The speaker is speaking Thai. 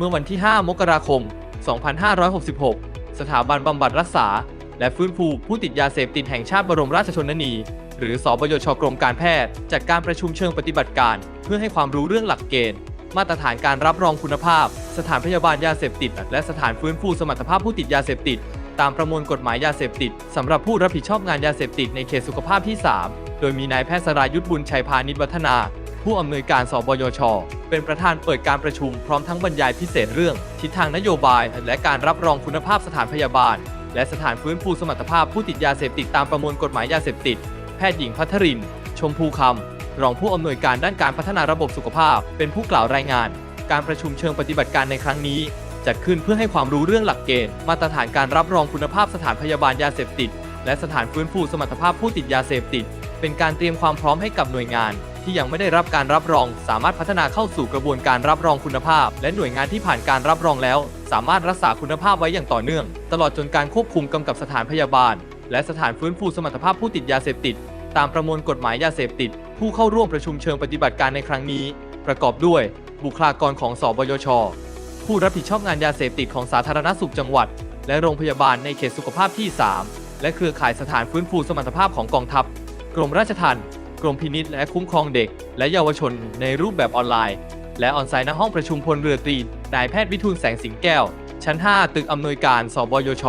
เมื่อวันที่ 5 มกราคม 2566 สถาบันบำบัดรักษา และฟื้นฟูผู้ติดยาเสพติดแห่งชาติบรมราชชนนี หรือสบยชกรมการแพทย์ จัดการประชุมเชิงปฏิบัติการ เพื่อให้ความรู้เรื่องหลักเกณฑ์ มาตรฐานการรับรองคุณภาพ สถานพยาบาลยาเสพติด และสถานฟื้นฟูสมรรถภาพผู้ติดยาเสพติด ตามประมวลกฎหมายยาเสพติดสำหรับผู้รับผิดชอบงานยาเสพติดในเขตสุขภาพที่ 3 โดยมีนายแพทย์สรายุทธบุญชัยพานิชวัฒนา ผู้อำนวยการสบยช เป็นประธานเปิดการประชุมพร้อมทั้งบรรยายพิเศษเรื่อง ทิศทางนโยบาย และการรับรองคุณภาพสถานพยาบาล และสถานฟื้นฟูสมรรถภาพผู้ติดยาเสพติดตามประมวลกฎหมายยาเสพติด แพทย์หญิงพัทริน ชมพูคำรองผู้อำนวยการด้านการพัฒนาระบบสุขภาพ เป็นผู้กล่าวรายงาน การประชุมเชิงปฏิบัติการในครั้งนี้ จัดขึ้นเพื่อให้ความรู้เรื่องหลักเกณฑ์ มาตรฐานการรับรองคุณภาพสถานพยาบาลยาเสพติด และสถานฟื้นฟูสมรรถภาพผู้ติดยาเสพติด เป็นการเตรียมความพร้อมให้กับหน่วยงาน ที่ยังไม่ได้รับการรับรอง สามารถพัฒนาเข้าสู่กระบวนการรับรองคุณภาพ และหน่วยงานที่ผ่านการรับรองแล้ว สามารถรักษาคุณภาพไว้อย่างต่อเนื่อง ตลอดจนการควบคุมกำกับสถานพยาบาล และสถานฟื้นฟูสมรรถภาพผู้ติดยาเสพติด ตามประมวลกฎหมายยาเสพติด ผู้เข้าร่วมประชุมเชิงปฏิบัติการในครั้งนี้ ประกอบด้วย บุคลากรของสบยช ผู้รับผิดชอบงานยาเสพติดของสาธารณสุขจังหวัด และโรงพยาบาลในเขตสุขภาพที่ 3 และเครือข่ายสถานฟื้นฟูสมรรถภาพของกองทัพ กรมราชทัณฑ์ กรมพินิษและคุ้มครองเด็ก และเยาวชนในรูปแบบออนไลน์ และออนไซต์ณห้องประชุมพลเรือตรีนายแพทย์วิทูลแสงสิงแก้ว ชั้น 5 ตึกอำนวยการสบยช